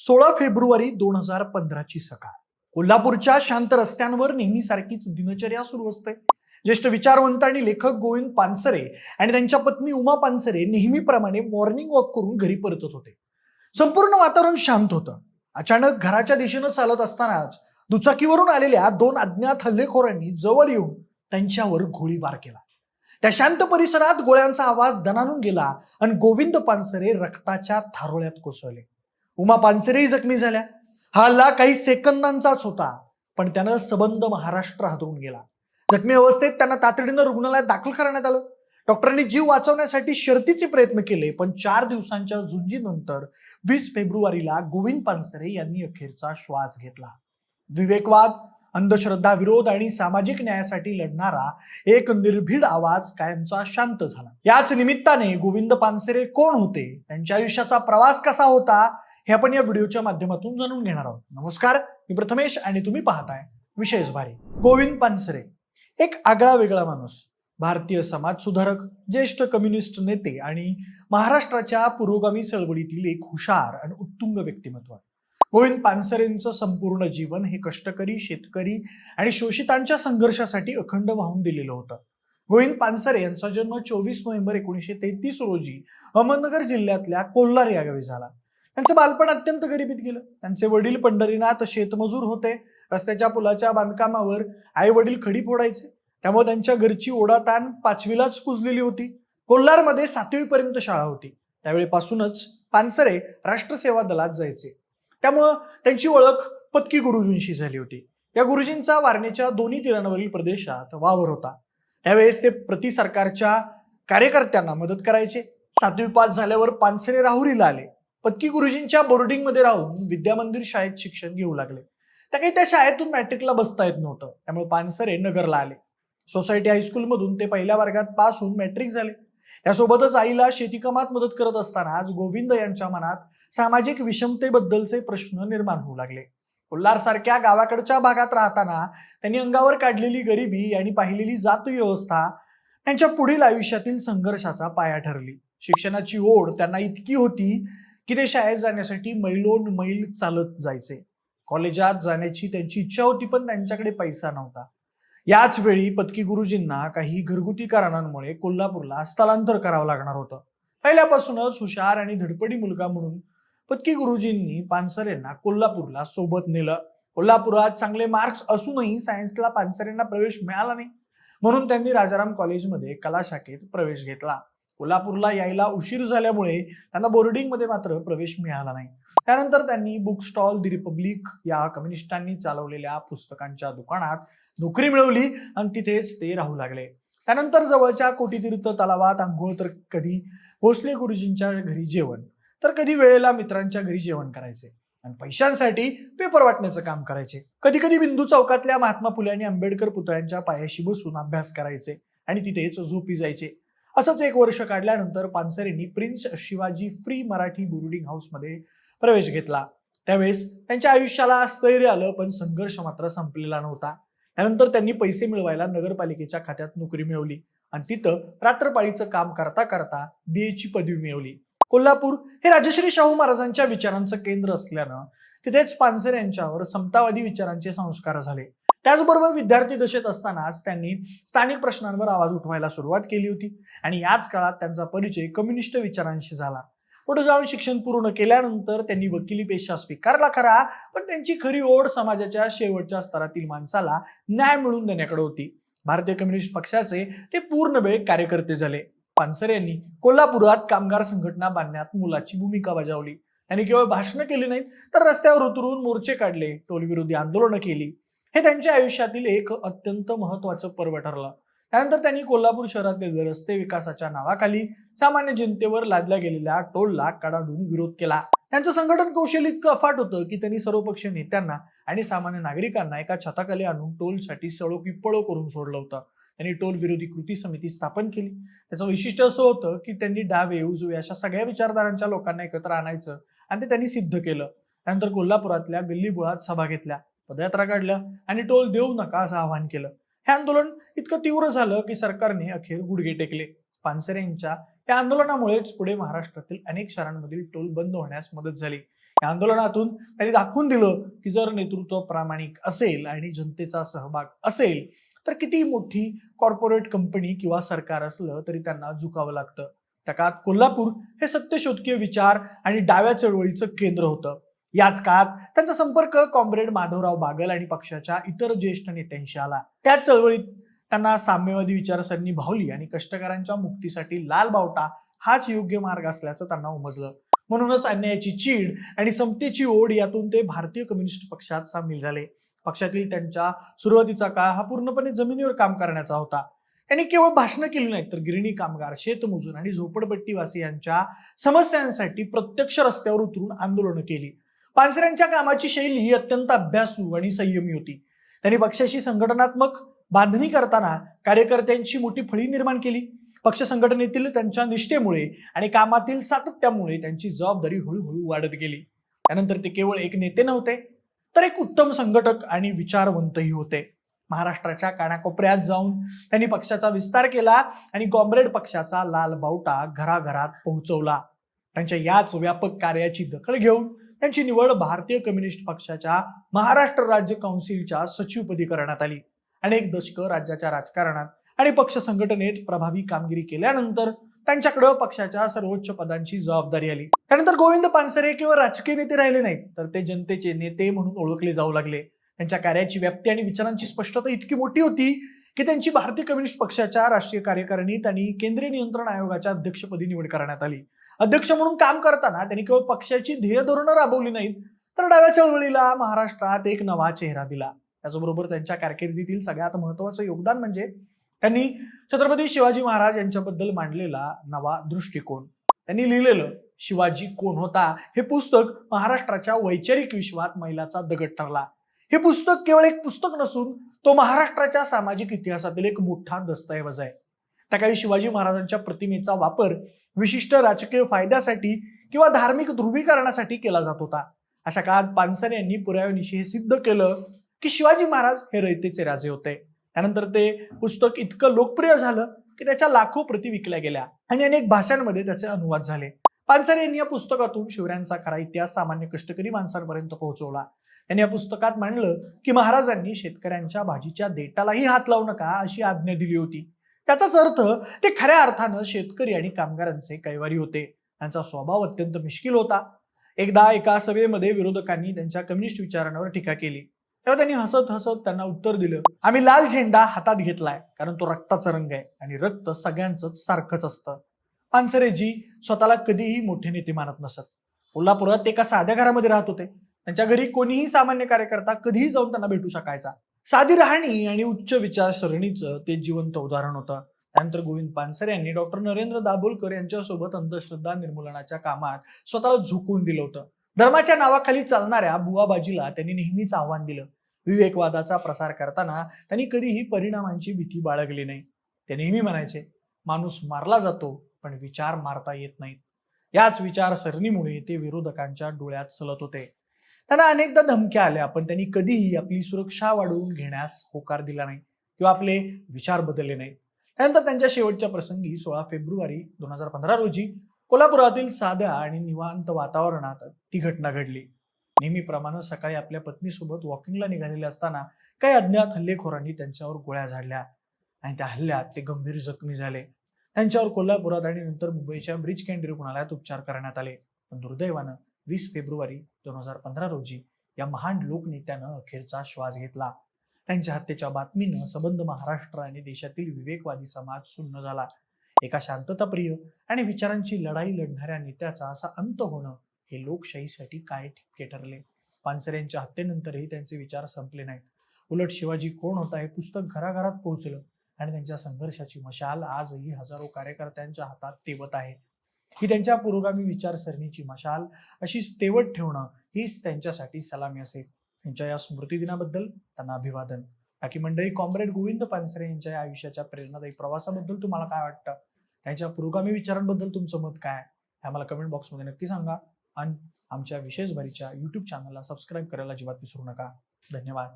सोळा फेब्रुवारी दोन हजार पंधराची सकाळ. कोल्हापूरच्या शांत रस्त्यांवर नेहमीसारखीच दिनचर्या सुरू असते. ज्येष्ठ विचारवंत आणि लेखक गोविंद पानसरे आणि त्यांच्या पत्नी उमा पानसरे नेहमीप्रमाणे मॉर्निंग वॉक करून घरी परतत होते. संपूर्ण वातावरण शांत होतं. अचानक घराच्या दिशेनं चालत असतानाच दुचाकीवरून आलेल्या दोन अज्ञात हल्लेखोरांनी जवळ येऊन त्यांच्यावर गोळीबार केला. त्या शांत परिसरात गोळ्यांचा आवाज दणानून गेला आणि गोविंद पानसरे रक्ताच्या थारोळ्यात कोसळले. उमा पानसरेही जखमी झाल्या. हा हल्ला काही सेकंदांचाच होता पण त्यानं सबंध महाराष्ट्र हादरून गेला. जखमी अवस्थेत त्यांना तातडीनं रुग्णालयात दाखल करण्यात आलं. डॉक्टरांनी जीव वाचवण्यासाठी शर्तीचे प्रयत्न केले पण चार दिवसांच्या झुंजीनंतर वीस फेब्रुवारीला गोविंद पानसरे यांनी अखेरचा श्वास घेतला. विवेकवाद अंधश्रद्धा विरोध आणि सामाजिक न्यायासाठी लढणारा एक निर्भीड आवाज कायमचा शांत झाला. याच निमित्ताने गोविंद पानसरे कोण होते? त्यांच्या आयुष्याचा प्रवास कसा होता? हे आपण या व्हिडिओच्या माध्यमातून जाणून घेणार आहोत. नमस्कार मी प्रथमेश आणि तुम्ही पाहताय विशेष भारी. गोविंद पानसरे एक आगळा वेगळा माणूस भारतीय समाज सुधारक ज्येष्ठ कम्युनिस्ट नेते आणि महाराष्ट्राच्या पुरोगामी चळवळीतील एक हुशार आणि उत्तुंग व्यक्तिमत्व. गोविंद पानसरेंचं संपूर्ण जीवन हे कष्टकरी शेतकरी आणि शोषितांच्या संघर्षासाठी अखंड वाहून दिलेलं होतं. गोविंद पानसरे यांचा जन्म चोवीस नोव्हेंबर एकोणीसशे तेहतीस रोजी अहमदनगर जिल्ह्यातल्या कोल्हार या गावी झाला. त्यांचं बालपण अत्यंत गरिबीत गेलं. त्यांचे वडील पंढरीनाथ शेतमजूर होते. रस्त्याच्या पुलाच्या बांधकामावर आई वडील खडी फोडायचे. त्यामुळे त्यांच्या घरची ओढाताण पाचवीलाच कुजलेली होती. कोल्हारमध्ये सातवीपर्यंत शाळा होती. त्यावेळेपासूनच पानसरे राष्ट्रसेवा दलात जायचे. त्यामुळं त्यांची ओळख पत्की गुरुजींशी झाली होती. या गुरुजींचा वारणेच्या दोन्ही तीरांवरील प्रदेशात वावर होता. त्यावेळेस ते प्रति सरकारच्या कार्यकर्त्यांना मदत करायचे. सातवी पास झाल्यावर पानसरे राहुरीला आले. पत्की गुरुजींच्या बोर्डिंगमध्ये राहून विद्यामंदिर शाळेत शिक्षण घेऊ लागले. त्या काही त्या शाळेतून मॅट्रिकला बसता येत नव्हतं. त्यामुळे पानसरे नगरला आले. सोसायटी हायस्कूलमधून ते पहिल्या वर्गात पास होऊन मॅट्रिक झाले. यासोबतच आईला शेतीकामात मदत करत असतानाच गोविंद यांच्या मनात सामाजिक विषमतेबद्दलचे प्रश्न निर्माण होऊ लागले. कोल्हार सारख्या गावाकडच्या भागात राहताना त्यांनी अंगावर काढलेली गरिबी आणि पाहिलेली जात व्यवस्था त्यांच्या पुढील आयुष्यातील संघर्षाचा पाया ठरली. शिक्षणाची ओढ त्यांना इतकी होती की ते शाळेत जाण्यासाठी मैलोन मैल चालत जायचे? कॉलेजात जाण्याची त्यांची इच्छा होती पण त्यांच्याकडे पैसा नव्हता. याच वेळी पत्की गुरुजींना काही घरगुती कारणांमुळे कोल्हापूरला स्थलांतर करावं लागणार होतं. पहिल्यापासूनच हुशार आणि धडपडी मुलगा म्हणून पत्की गुरुजींनी पानसरेंना कोल्हापूरला सोबत नेलं. कोल्हापुरात चांगले मार्क्स असूनही सायन्सला पानसरेंना प्रवेश मिळाला नाही. म्हणून त्यांनी राजाराम कॉलेजमध्ये कला शाखेत प्रवेश घेतला. कोल्हापूरला यायला उशीर झाल्यामुळे त्यांना बोर्डिंगमध्ये मात्र प्रवेश मिळाला नाही. त्यानंतर त्यांनी बुक स्टॉल दी रिपब्लिक या कम्युनिस्टांनी चालवलेल्या पुस्तकांच्या दुकानात नोकरी मिळवली आणि तिथेच ते राहू लागले. त्यानंतर जवळच्या कोटीतीर्थ तलावात आंघोळ तर कधी भोसले गुरुजींच्या घरी जेवण तर कधी वेळेला मित्रांच्या घरी जेवण करायचे आणि पैशांसाठी पेपर वाटण्याचं काम करायचे. कधी कधी बिंदू चौकातल्या महात्मा फुले आणि आंबेडकर पुतळ्यांच्या पायाशी बसून अभ्यास करायचे आणि तिथेच झोपी जायचे. असंच एक वर्ष काढल्यानंतर पानसरेंनी prince Shivaji free Marathi boarding हाऊसमध्ये प्रवेश घेतला. त्यावेळेस त्यांच्या आयुष्याला स्थैर्य आलं पण संघर्ष मात्र संपलेला नव्हता. त्यानंतर त्यांनी पैसे मिळवायला नगरपालिकेच्या खात्यात नोकरी मिळवली आणि तिथं रात्रपाळीचं काम करता करता बीएची ची पदवी मिळवली. कोल्हापूर हे राजश्री शाहू महाराजांच्या विचारांचं केंद्र असल्यानं तिथेच पानसरे यांच्यावर समतावादी विचारांचे संस्कार झाले. त्याचबरोबर विद्यार्थी दशेत असतानाच त्यांनी स्थानिक प्रश्नांवर आवाज उठवायला सुरुवात केली होती. आणि याच काळात त्यांचा परिचय कम्युनिस्ट विचारांशी झाला. पुढे जाऊन शिक्षण पूर्ण केल्यानंतर त्यांनी वकिली पेशा स्वीकारला खरा पण त्यांची खरी ओढ समाजाच्या शेवटच्या स्तरातील माणसाला न्याय मिळवून देण्याकडे होती. भारतीय कम्युनिस्ट पक्षाचे ते पूर्ण वेळ कार्यकर्ते झाले. पानसरे यांनी कोल्हापुरात कामगार संघटना बांधण्यात मुलाची भूमिका बजावली. त्यांनी केवळ भाषणं केली नाहीत तर रस्त्यावर उतरून मोर्चे काढले टोलविरोधी आंदोलनं केली. हे त्यांच्या आयुष्यातील एक अत्यंत महत्वाचं पर्व ठरलं. त्यानंतर त्यांनी कोल्हापूर शहरातील रस्ते विकासाच्या नावाखाली सामान्य जनतेवर लादल्या गेलेल्या टोलला कडाडून विरोध केला. त्यांचं संघटन कौशल्य इतकं अफाट होतं की त्यांनी सर्वपक्षीय नेत्यांना आणि सामान्य नागरिकांना एका छताखाली आणून टोलसाठी सळो पळो करून सोडलं होतं. त्यांनी टोल विरोधी कृती समिती स्थापन केली. त्याचं वैशिष्ट्य असं होतं की त्यांनी डावे उजवे अशा सगळ्या विचारधारांच्या लोकांना एकत्र आणायचं आणि ते त्यांनी सिद्ध केलं. त्यानंतर कोल्हापुरातल्या गल्लीबोळात सभा घेतल्या. पदयात्रा काढल्या आणि टोल देऊ नका असं आवाहन केलं. हे आंदोलन इतकं तीव्र झालं की सरकारने अखेर गुडघे टेकले. पानसरे यांच्या या आंदोलनामुळेच पुढे महाराष्ट्रातील अनेक शहरांमधील टोल बंद होण्यास मदत झाली. या आंदोलनातून त्यांनी दाखवून दिलं की जर नेतृत्व प्रामाणिक असेल आणि जनतेचा सहभाग असेल तर किती मोठी कॉर्पोरेट कंपनी किंवा सरकार असलं तरी त्यांना झुकावं लागतं. त्या काळात कोल्हापूर हे सत्यशोधकीय विचार आणि डाव्या चळवळीचं केंद्र होतं. याच काळात त्यांचा संपर्क कॉम्रेड माधवराव बागल आणि पक्षाच्या इतर ज्येष्ठ नेत्यांशी आला. त्या चळवळीत त्यांना साम्यवादी विचारसरणी भावली आणि कष्टकऱ्यांच्या मुक्तीसाठी लाल बावटा हाच योग्य मार्ग असल्याचं त्यांना उमजलं. म्हणूनच अन्यायाची चीड आणि समतेची ओढ यातून ते भारतीय कम्युनिस्ट पक्षात सामील झाले. पक्षातील त्यांच्या सुरुवातीचा काळ हा पूर्णपणे जमिनीवर काम करण्याचा होता. त्यांनी केवळ भाषणं केली नाहीत तर गिरणी कामगार शेतमजूर आणि झोपडपट्टीवासियांच्या समस्यांसाठी प्रत्यक्ष रस्त्यावर उतरून आंदोलनं केली. पानसऱ्यांच्या कामाची शैली ही अत्यंत अभ्यासू आणि संयमी होती. त्यांनी पक्षाशी संघटनात्मक बांधणी करताना कार्यकर्त्यांची मोठी फळी निर्माण केली. पक्ष संघटनेतील त्यांच्या निष्ठेमुळे आणि कामातील सातत्यामुळे त्यांची जबाबदारी हळूहळू वाढत गेली. त्यानंतर ते केवळ एक नेते नव्हते तर एक उत्तम संघटक आणि विचारवंतही होते. महाराष्ट्राच्या कानाकोपऱ्यात जाऊन त्यांनी पक्षाचा विस्तार केला आणि कॉम्रेड पक्षाचा लाल बावटा घराघरात पोहोचवला. त्यांच्या याच व्यापक कार्याची दखल घेऊन त्यांची निवड भारतीय कम्युनिस्ट पक्षाच्या महाराष्ट्र राज्य काउन्सिलच्या सचिवपदी करण्यात आली. अनेक दशकं राज्याच्या राजकारणात आणि पक्ष संघटनेत प्रभावी कामगिरी केल्यानंतर त्यांच्याकडं पक्षाच्या सर्वोच्च पदांची जबाबदारी आली. त्यानंतर गोविंद पानसरे केवळ राजकीय नेते राहिले नाहीत तर ते जनतेचे नेते म्हणून ओळखले जाऊ लागले. त्यांच्या कार्याची व्याप्ती आणि विचारांची स्पष्टता इतकी मोठी होती की त्यांची भारतीय कम्युनिस्ट पक्षाच्या राष्ट्रीय कार्यकारिणीत आणि केंद्रीय नियंत्रण आयोगाच्या अध्यक्षपदी निवड करण्यात आली. अध्यक्ष म्हणून काम करताना त्यांनी केवळ पक्षाची ध्येय धोरणं राबवली नाहीत तर डाव्या चळवळीला महाराष्ट्रात एक नवा चेहरा दिला. त्याचबरोबर त्यांच्या कारकिर्दीतील सगळ्यात महत्वाचं योगदान म्हणजे त्यांनी छत्रपती शिवाजी महाराज यांच्याबद्दल मांडलेला नवा दृष्टिकोन. त्यांनी लिहिलेलं शिवाजी कोण होता? हे पुस्तक महाराष्ट्राच्या वैचारिक विश्वात मैलाचा दगड ठरला. हे पुस्तक केवळ एक पुस्तक नसून तो महाराष्ट्राच्या सामाजिक इतिहासातील एक मोठा दस्तऐवज आहे. त्या काही शिवाजी महाराजांच्या प्रतिमेचा वापर विशिष्ट राजकीय फायद्यासाठी किंवा धार्मिक ध्रुवीकरणासाठी केला जात होता. अशा काळात पानसरे यांनी पुराव्यानिशी हे सिद्ध केलं की शिवाजी महाराज हे रयतेचे राजे होते. त्यानंतर ते पुस्तक इतकं लोकप्रिय झालं की त्याच्या लाखो प्रती विकल्या गेल्या आणि अनेक भाषांमध्ये त्याचे अनुवाद झाले. पानसरे यांनी या पुस्तकातून शिवरायांचा खरा इतिहास सामान्य कष्टकरी माणसांपर्यंत पोहोचवला. त्यांनी या पुस्तकात मांडलं की महाराजांनी शेतकऱ्यांच्या भाजीच्या देटालाही हात लावू नका अशी आज्ञा दिली होती. त्याचाच अर्थ ते खऱ्या अर्थानं शेतकरी आणि कामगारांचे कैवारी होते. त्यांचा स्वभाव अत्यंत मिश्किल होता. एकदा एका सभेमध्ये विरोधकांनी त्यांच्या कम्युनिस्ट विचारांवर टीका केली. तेव्हा त्यांनी हसत हसत त्यांना उत्तर दिलं आम्ही लाल झेंडा हातात घेतलाय कारण तो रक्ताचा रंग आहे आणि रक्त सगळ्यांच सारखंच असतं. पानसरेजी स्वतःला कधीही मोठे नेते मानत नसत. कोल्हापुरात एका साध्या घरामध्ये राहत होते. त्यांच्या घरी कोणीही सामान्य कार्यकर्ता कधीही जाऊन त्यांना भेटू शकायचा. साधी राहणी आणि उच्च विचारसरणीचं ते जिवंत उदाहरण होतं. त्यानंतर गोविंद पानसरे यांनी डॉक्टर नरेंद्र दाभोलकर यांच्यासोबत अंधश्रद्धा निर्मूलनाच्या कामात स्वतःला झुकून दिलं होतं. धर्माच्या नावाखाली चालणाऱ्या बुवाबाजीला त्यांनी नेहमीच आव्हान दिलं. विवेकवादाचा प्रसार करताना त्यांनी कधीही परिणामांची भीती बाळगली नाही. ते नेहमी म्हणायचे माणूस मारला जातो पण विचार मारता येत नाहीत. याच विचारसरणीमुळे ते विरोधकांच्या डोळ्यात सलत होते. त्यांना अनेकदा धमक्या आल्या पण त्यांनी कधीही आपली सुरक्षा वाढवून घेण्यास होकार दिला नाही किंवा आपले विचार बदलले नाहीत. त्यानंतर त्यांच्या शेवटच्या प्रसंगी सोळा फेब्रुवारी दोन हजार पंधरा रोजी कोल्हापुरातील साध्या आणि निवांत वातावरणात ती घटना घडली. नेहमीप्रमाणे सकाळी आपल्या पत्नीसोबत वॉकिंगला निघालेले असताना काही अज्ञात हल्लेखोरांनी त्यांच्यावर गोळ्या झाडल्या आणि त्या हल्ल्यात ते गंभीर जखमी झाले. त्यांच्यावर कोल्हापुरात आणि नंतर मुंबईच्या ब्रिज कॅन्डी रुग्णालयात उपचार करण्यात आले. पण दुर्दैवानं वीस फेब्रुवारी दोन हजार पंधरा रोजी या महान लोकनेत्यानं अखेरचा श्वास घेतला. त्यांच्या हत्येच्या बातमीनं सबंध महाराष्ट्र आणि देशातील विवेकवादी समाज सुन्न झाला. एका शांतताप्रिय आणि विचारांची लढाई लढणाऱ्या नेत्याचा असा अंत होणं हे लोकशाहीसाठी काय ठिपके ठरले? पानसरे यांच्या हत्येनंतरही त्यांचे विचार संपले नाहीत. उलट शिवाजी कोण होता हे पुस्तक घराघरात पोहोचलं आणि त्यांच्या संघर्षाची मशाल आजही हजारो कार्यकर्त्यांच्या हातात तेवत आहे. ही त्यांच्या पुरोगामी विचारसरणीची मशाल अशी तेवट ठेवणं हीच त्यांच्यासाठी सलामी असेल. त्यांच्या या स्मृतिदिनाबद्दल त्यांना अभिवादन. बाकी मंडळी कॉम्रेड गोविंद पानसरे यांच्या या आयुष्याच्या प्रेरणादायी प्रवासाबद्दल तुम्हाला काय वाटतं? त्यांच्या पुरोगामी विचारांबद्दल तुमचं मत काय? हे आम्हाला कमेंट बॉक्समध्ये नक्की सांगा. आणि आमच्या विशेष भरीच्या यूट्यूब चॅनलला सबस्क्राईब करायला अजिबात विसरू नका. धन्यवाद.